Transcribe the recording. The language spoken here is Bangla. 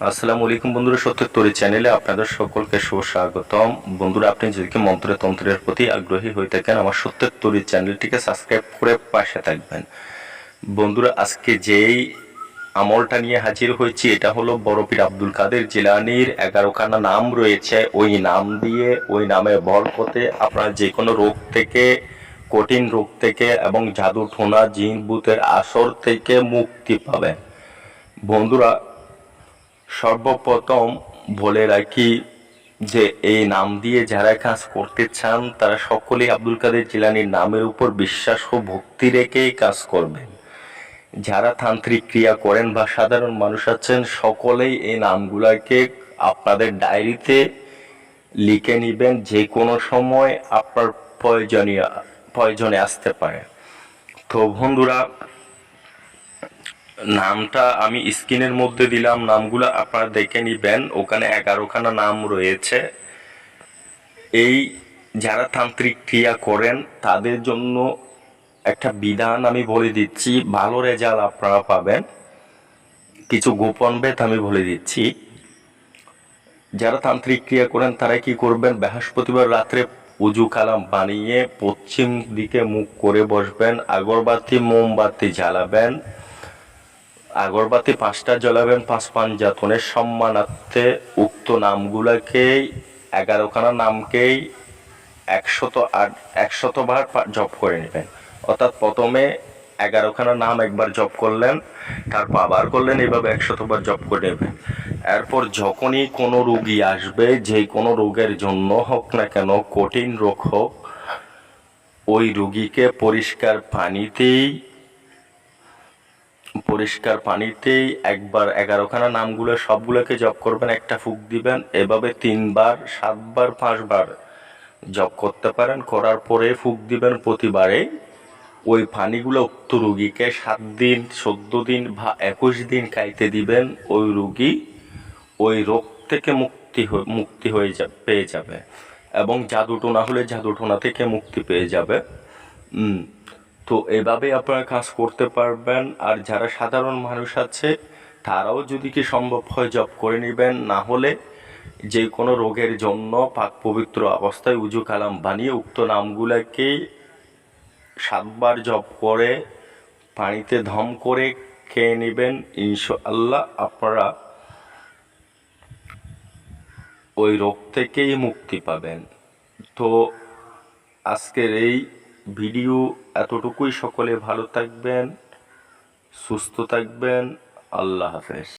আসসালামু আলাইকুম বন্ধুরা, সত্যের তরি চ্যানেলে আপনাদের সকলকে সুস্বাগতম। বন্ধুরা, আপনি যদি কি মন্ত্রে তন্ত্রের প্রতি আগ্রহী হয়ে থাকেন, আমার সত্যের তরি চ্যানেলটিকে সাবস্ক্রাইব করে পাশে থাকবেন। বন্ধুরা, আজকে যেই আমলটা নিয়ে হাজির হয়েছি, এটা হলো বড়পীর আব্দুল কাদের জিলানির এগারোখানা নাম রয়েছে। ওই নাম দিয়ে, ওই নামে বরকতে আপনার যে কোনো রোগ থেকে, কঠিন রোগ থেকে এবং জাদু, ঠোনা, জিন, ভূতের আসর থেকে মুক্তি পাবেন। বন্ধুরা সর্বপ্রথম বলে রাখি যে, এই নাম দিয়ে যারা কাজ করতে চান, তারা সকলেই আব্দুল কাদের জিলানির নামের উপর বিশ্বাস ও ভক্তি রেখেই কাজ করবেন। যারা তান্ত্রিক ক্রিয়া করেন বা সাধারণ মানুষ আছেন, সকলেই এই নামগুলাকে আপনাদের ডায়েরিতে লিখে নেবেন। যে কোনো সময় আপনার প্রয়োজনীয়, প্রয়োজনে আসতে পারে। তো বন্ধুরা নামটা আমি স্ক্রিনের মধ্যে দিলাম, নামগুলো আপনারা দেখে নিবেন। ওখানে এগারোখানা নাম রয়েছে। এই যারা তান্ত্রিক ক্রিয়া করেন, তাদের জন্য একটা বিধান আমি বলে দিচ্ছি। ভালো রেজাল্ট আপনারা পাবেন। কিছু গোপন বেদ আমি বলে দিচ্ছি। যারা তান্ত্রিক ক্রিয়া করেন, তারা কি করবেন? বৃহস্পতিবার রাত্রে উজু কালাম বানিয়ে পশ্চিম দিকে মুখ করে বসবেন, আগরবাতি, মোমবাতি জ্বালাবেন। আগরবাতি পাঁচটা জ্বলাবেন পাঁচ পাঞ্জাতনের সম্মানার্থে উক্ত নামগুলোকেই এগারোখানা নামকেই একশত আট, একশত বার পা- জপ করে নেবেন। অর্থাৎ প্রথমে এগারোখানা নাম একবার জপ করলেন, তারপর আবার করলেন, এভাবে একশতবার জপ করে নেবেন। এরপর যখনই কোনো রোগী আসবে, যে কোনো রোগের জন্য হোক না কেন, কঠিন রোগ হোক, ওই রুগীকে পরিষ্কার পানিতেই পরিষ্কার পানিতেই একবার এগারোখানা নামগুলো, সবগুলোকে জপ করবেন, একটা ফুক দিবেন, এভাবে তিনবার, সাতবার, পাঁচবার জপ করতে পারেন, করার পরে ফুক দিবেন প্রতিবারে। ওই পানিগুলো উক্ত রুগীকে সাত দিন, চোদ্দ দিন বা একুশ দিন খাইতে দিবেন, ওই রুগী ওই রোগ থেকে মুক্তি মুক্তি হয়ে যা, পেয়ে যাবে। এবং জাদুটোনা হলে জাদুটোনা থেকে মুক্তি পেয়ে যাবে। তো এভাবে আপনারা কাজ করতে পারবেন। আর যারা সাধারণ মানুষ আছে, তারাও যদি কি সম্ভব হয় জব করে নেবেন, না হলে যে কোনো রোগের জন্য পাক পবিত্র অবস্থায় উজু কালাম বানিয়ে উক্ত নামগুলোকেই সাতবার জব করে পানিতে ধম করে খেয়ে নেবেন ইনশাআল্লাহ। আপনারা ওই রোগ থেকেই মুক্তি পাবেন। তো আজকের এই ভিডিও এতটুকুই। সকলে ভালো থাকবেন সুস্থ থাকবেন। আল্লাহ হাফেজ।